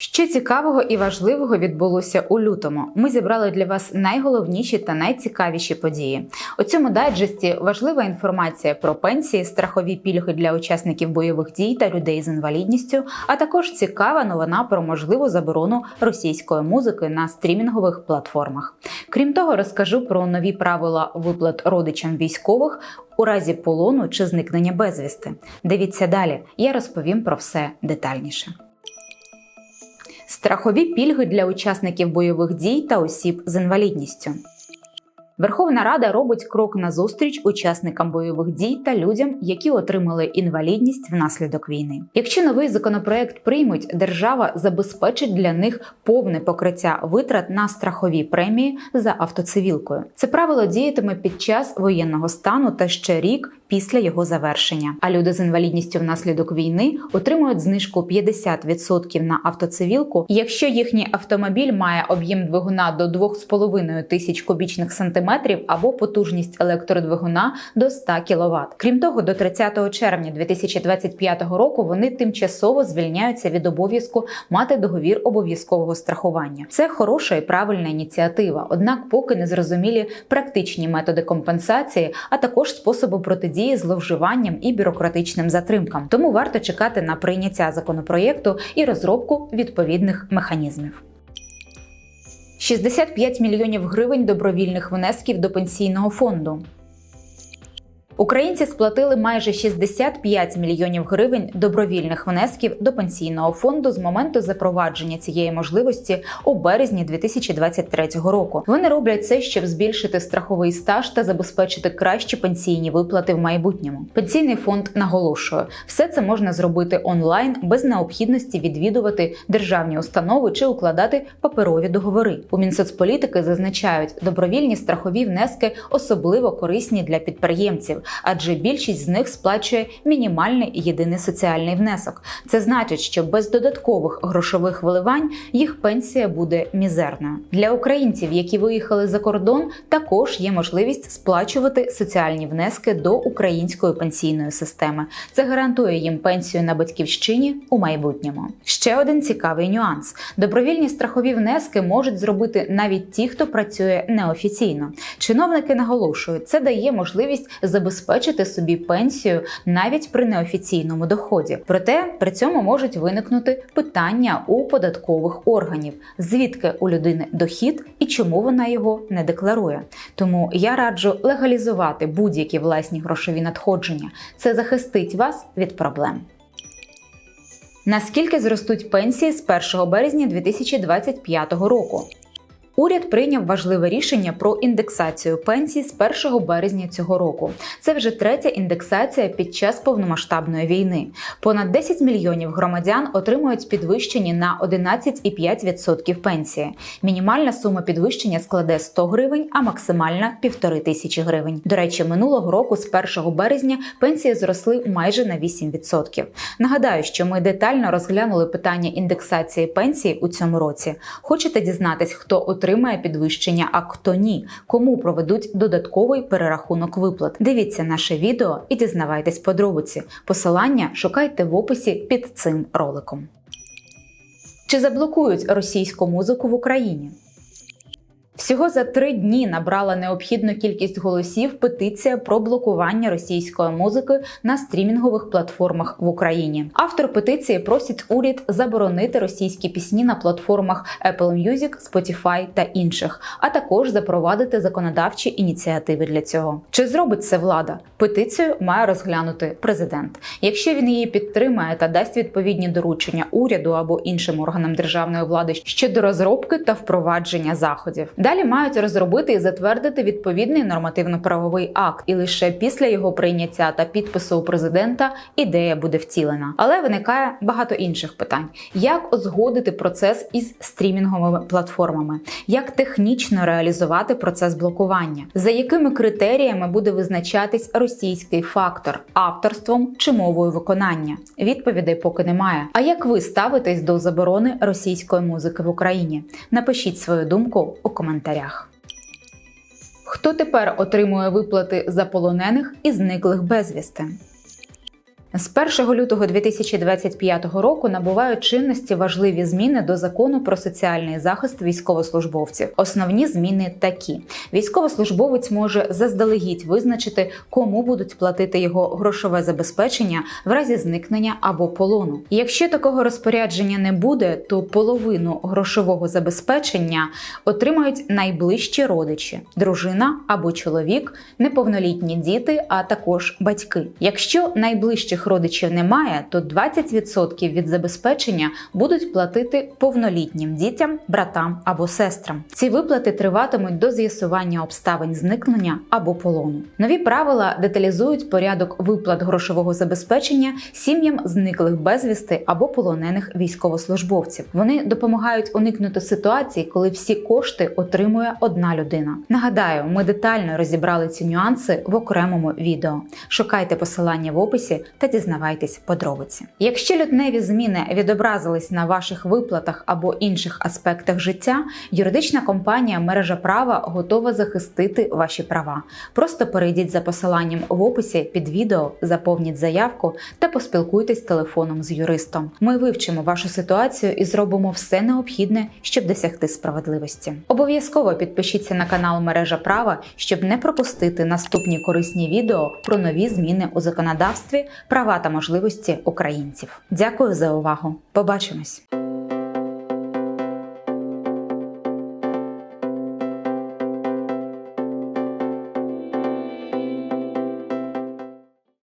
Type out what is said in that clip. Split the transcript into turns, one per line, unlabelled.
Що цікавого і важливого відбулося у лютому. Ми зібрали для вас найголовніші та найцікавіші події. У цьому дайджесті важлива інформація про пенсії, страхові пільги для учасників бойових дій та людей з інвалідністю, а також цікава новина про можливу заборону російської музики на стрімінгових платформах. Крім того, розкажу про нові правила виплат родичам військових у разі полону чи зникнення безвісти. Дивіться далі, я розповім про все детальніше. Страхові пільги для учасників бойових дій та осіб з інвалідністю. Верховна Рада робить крок назустріч учасникам бойових дій та людям, які отримали інвалідність внаслідок війни. Якщо новий законопроект приймуть, держава забезпечить для них повне покриття витрат на страхові премії за автоцивілкою. Це правило діятиме під час воєнного стану та ще рік після його завершення. А люди з інвалідністю внаслідок війни отримують знижку 50% на автоцивілку, якщо їхній автомобіль має об'єм двигуна до 2,5 тисяч кубічних сантиметрів або потужність електродвигуна до 100 кВт. Крім того, до 30 червня 2025 року вони тимчасово звільняються від обов'язку мати договір обов'язкового страхування. Це хороша і правильна ініціатива, однак поки не зрозумілі практичні методи компенсації, а також способи протидії зловживанням і бюрократичним затримкам. Тому варто чекати на прийняття законопроєкту і розробку відповідних механізмів. 65 мільйонів гривень добровільних внесків до пенсійного фонду. Українці сплатили майже 65 мільйонів гривень добровільних внесків до пенсійного фонду з моменту запровадження цієї можливості у березні 2023 року. Вони роблять це, щоб збільшити страховий стаж та забезпечити кращі пенсійні виплати в майбутньому. Пенсійний фонд наголошує, все це можна зробити онлайн без необхідності відвідувати державні установи чи укладати паперові договори. У Мінсоцполітики зазначають, добровільні страхові внески особливо корисні для підприємців адже більшість з них сплачує мінімальний єдиний соціальний внесок. Це значить, що без додаткових грошових вливань їх пенсія буде мізерною. Для українців, які виїхали за кордон, також є можливість сплачувати соціальні внески до української пенсійної системи. Це гарантує їм пенсію на батьківщині у майбутньому. Ще один цікавий нюанс: добровільні страхові внески можуть зробити навіть ті, хто працює неофіційно. Чиновники наголошують, це дає можливість забезпечити забезпечити собі пенсію навіть при неофіційному доході. Проте при цьому можуть виникнути питання у податкових органів, звідки у людини дохід і чому вона його не декларує. Тому я раджу легалізувати будь-які власні грошові надходження. Це захистить вас від проблем. Наскільки зростуть пенсії з 1 березня 2025 року? Уряд прийняв важливе рішення про індексацію пенсій з 1 березня цього року. Це вже третя індексація під час повномасштабної війни. Понад 10 мільйонів громадян отримують підвищені на 11,5% пенсії. Мінімальна сума підвищення складе 100 гривень, а максимальна півтори тисячі гривень. До речі, минулого року з 1 березня пенсії зросли майже на 8%. Нагадаю, що ми детально розглянули питання індексації пенсії у цьому році. Хочете дізнатись, хто отримує отримає підвищення, а хто ні, кому проведуть додатковий перерахунок виплат. Дивіться наше відео і дізнавайтесь подробиці. Посилання шукайте в описі під цим роликом. Чи заблокують російську музику в Україні? Всього за три дні набрала необхідну кількість голосів петиція про блокування російської музики на стрімінгових платформах в Україні. Автор петиції просить уряд заборонити російські пісні на платформах Apple Music, Spotify та інших, а також запровадити законодавчі ініціативи для цього. Чи зробить це влада? Петицію має розглянути президент. Якщо він її підтримає та дасть відповідні доручення уряду або іншим органам державної влади щодо розробки та впровадження заходів. Далі мають розробити і затвердити відповідний нормативно-правовий акт, і лише після його прийняття та підпису у президента ідея буде втілена. Але виникає багато інших питань: як узгодити процес із стрімінговими платформами, як технічно реалізувати процес блокування, за якими критеріями буде визначатись російський фактор авторством чи мовою виконання? Відповідей поки немає. А як ви ставитесь до заборони російської музики в Україні? Напишіть свою думку у коментарях коментарях. Хто тепер отримує виплати за полонених і зниклих безвісти? З 1 лютого 2025 року набувають чинності важливі зміни до закону про соціальний захист військовослужбовців. Основні зміни такі: військовослужбовець може заздалегідь визначити, кому будуть платити його грошове забезпечення в разі зникнення або полону. Якщо такого розпорядження не буде, то половину грошового забезпечення отримають найближчі родичі: дружина або чоловік, неповнолітні діти, а також батьки. Якщо найближчих родичів немає, то 20% від забезпечення будуть платити повнолітнім дітям, братам або сестрам. Ці виплати триватимуть до з'ясування обставин зникнення або полону. Нові правила деталізують порядок виплат грошового забезпечення сім'ям зниклих безвісти або полонених військовослужбовців. Вони допомагають уникнути ситуації, коли всі кошти отримує одна людина. Нагадаю, ми детально розібрали ці нюанси в окремому відео. Шукайте посилання в описі та дізнавайтесь подробиці. Якщо лютневі зміни відобразились на ваших виплатах або інших аспектах життя, юридична компанія мережа права готова захистити ваші права. Просто перейдіть за посиланням в описі під відео, заповніть заявку та поспілкуйтесь телефоном з юристом. Ми вивчимо вашу ситуацію і зробимо все необхідне, щоб досягти справедливості. Обов'язково підпишіться на канал Мережа Права, щоб не пропустити наступні корисні відео про нові зміни у законодавстві, права та можливості українців. Дякую за увагу. Побачимось!